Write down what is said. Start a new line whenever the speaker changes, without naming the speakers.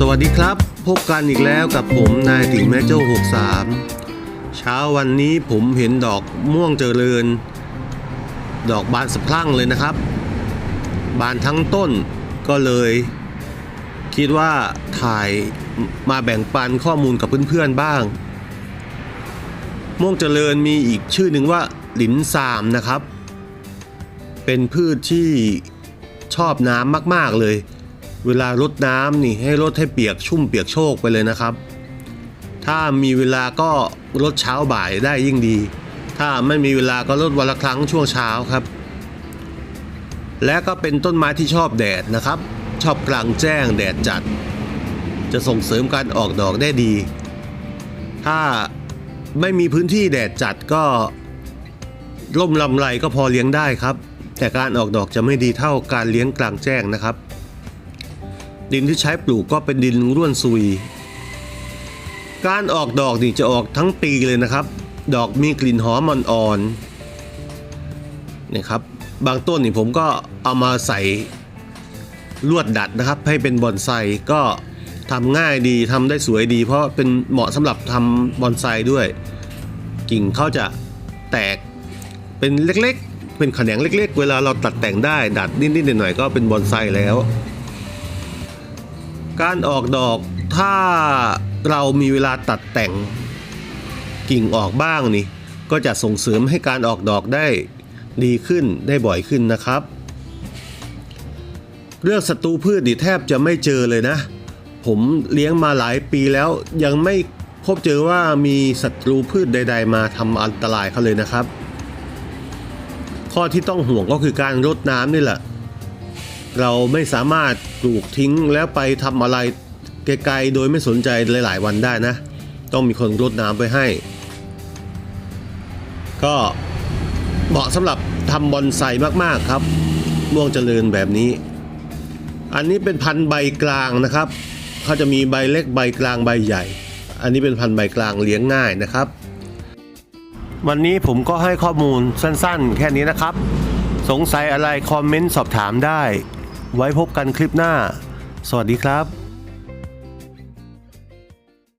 สวัสดีครับ พบกันอีกแล้วกับผมนายติ่งแม่โจ้63 เช้าวันนี้ผมเห็นดอกม่วงเจริญ ดอกบานสะพรั่งเลยนะครับ บานทั้งต้นก็เลย คิดว่าถ่ายมาแบ่งปันข้อมูลกับเพื่อนๆบ้าง ม่วงเจริญมีอีกชื่อหนึ่งว่าหลินซามนะครับ เป็นพืชที่ชอบน้ำมากๆเลย เวลารดน้ำนี่ให้รดให้เปียกชุ่มเปียกโชกไปเลยนะครับ ถ้ามีเวลาก็รดเช้าบ่ายได้ยิ่งดี ถ้าไม่มีเวลาก็รดวันละครั้งช่วงเช้าครับ และก็เป็นต้นไม้ที่ชอบแดดนะครับ ชอบกลางแจ้งแดดจัด จะส่งเสริมการออกดอกได้ดี ถ้าไม่มีพื้นที่แดดจัดก็ร่มลำไรก็พอเลี้ยงได้ครับ แต่การออกดอกจะไม่ดีเท่าการเลี้ยงกลางแจ้งนะครับ ดินที่ใช้ปลูกก็เป็นดินร่วนซุย การออกดอกนี่จะออกทั้งปีเลยนะครับ ดอกมีกลิ่นหอมอ่อนๆนี่ครับ บางต้นนี่ผมก็เอามาใส่ลวดดัดนะครับ ให้เป็นบอนไซก็ทำง่ายดีทำได้สวยดี เพราะเป็นเหมาะสำหรับทำบอนไซด้วย กิ่งเขาจะแตกเป็นเล็กๆ เป็นแขนงเล็ก ๆ เวลาเราตัดแต่งได้ดัดนิดๆหน่อยๆก็เป็นบอนไซแล้ว การออกดอกถ้าเรามีเวลาตัดแต่งกิ่งออกบ้างนี่ ก็จะส่งเสริมให้การออกดอกได้ดีขึ้นได้บ่อยขึ้นนะครับ เรื่องศัตรูพืชนี่แทบจะไม่เจอเลยนะ ผมเลี้ยงมาหลายปีแล้วยังไม่พบเจอว่ามีศัตรูพืชใด ๆ มาทำอันตรายเขาเลยนะครับ ข้อที่ต้องห่วงก็คือการรดน้ำนี่แหละ เราไม่สามารถปลูกทิ้งแล้วไปทำอะไรไกลๆโดยไม่สนใจหลายๆวันได้นะ ต้องมีคนรดน้ำไปให้ ก็เหมาะสำหรับทำบอนไซมากๆครับ ม่วงเจริญแบบนี้ อันนี้เป็นพันธุ์ใบกลางนะครับเขาจะมีใบเล็กใบกลางใบใหญ่ อันนี้เป็นพันธุ์ใบกลางเลี้ยงง่ายนะครับ วันนี้ผมก็ให้ข้อมูลสั้นๆ แค่นี้นะครับ สงสัยอะไรคอมเมนต์สอบถามได้ ไว้พบกันคลิปหน้า สวัสดีครับ